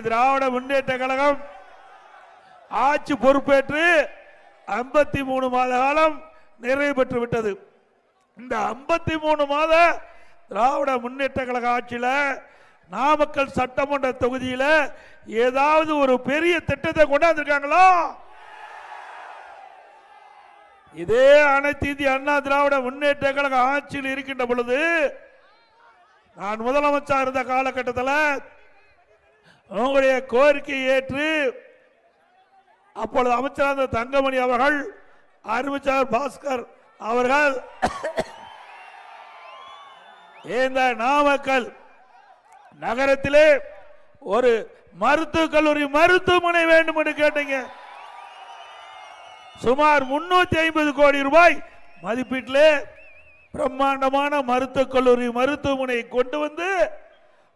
திராவிட முன்னேற்ற கழகம் ஆட்சி பொறுப்பேற்று ஐம்பத்தி மூணு மாத காலம் நிறைவு பெற்று விட்டது. இந்த ஐம்பத்தி மூணு மாத திராவிட முன்னேற்ற கழக ஆட்சியில நாமக்கல் சட்டமன்ற தொகுதியில ஏதாவது ஒரு பெரிய திட்டத்தை கொண்டாந்துருக்காங்களா? இதே அனைத்து இந்திய அண்ணா திராவிட முன்னேற்ற கழக ஆட்சியில் இருக்கின்ற பொழுது நான் முதலமைச்சர் இருந்த காலகட்டத்தில் உங்களுடைய கோரிக்கை ஏற்று அப்பொழுது அமைச்சராக தங்கமணி அவர்கள் அறிவிச்சார் பாஸ்கர் அவர்கள் இந்த நாமக்கல் நகரத்திலே ஒரு மருத்துவக் கல்லூரி மருத்துவமனை வேண்டும் என்று கேட்டீங்க. சுமார் முன்னூத்தி ஐம்பது கோடி ரூபாய் மதிப்பீட்டிலே பிரம்மாண்டமான மருத்துவக் கல்லூரி மருத்துவமனை கொண்டு வந்து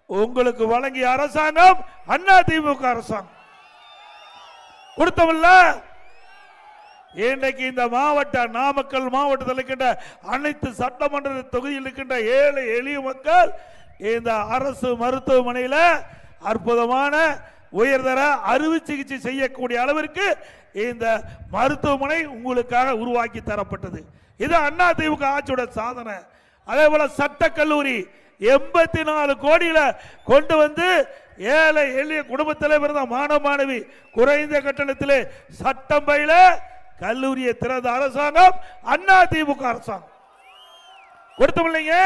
உங்களுக்கு வழங்கிய அரசாங்கம் அண்ணா திமுக அரசாங்கம். கொடுத்தவல்ல. இன்றைக்கு இந்த மாவட்ட நாமக்கல் மாவட்டத்தில் இருக்கின்ற அனைத்து சட்டமன்ற தொகுதியில் இருக்கின்ற ஏழை எளிய மக்கள் இந்த அரசு மருத்துவமனையில் அற்புதமான உயர்தர அறுவை சிகிச்சை செய்யக்கூடிய அளவிற்கு இந்த மருத்துவமனை உங்களுக்காக உருவாக்கி தரப்பட்டது. இது அண்ணா திமுக ஆட்சியோட சாதனை. அதே போல சட்ட கல்லூரி எண்பத்தி நாலு கோடியில கொண்டு வந்து ஏழை எளிய குடும்பத்தில் பிறந்த மாணவ மாணவி குறைந்த கட்டணத்திலே சட்டம் பயில கல்லூரியை திறந்த அரசாங்கம் அண்ணா திமுக அரசாங்கம். கொடுத்தோம் இல்லைங்க?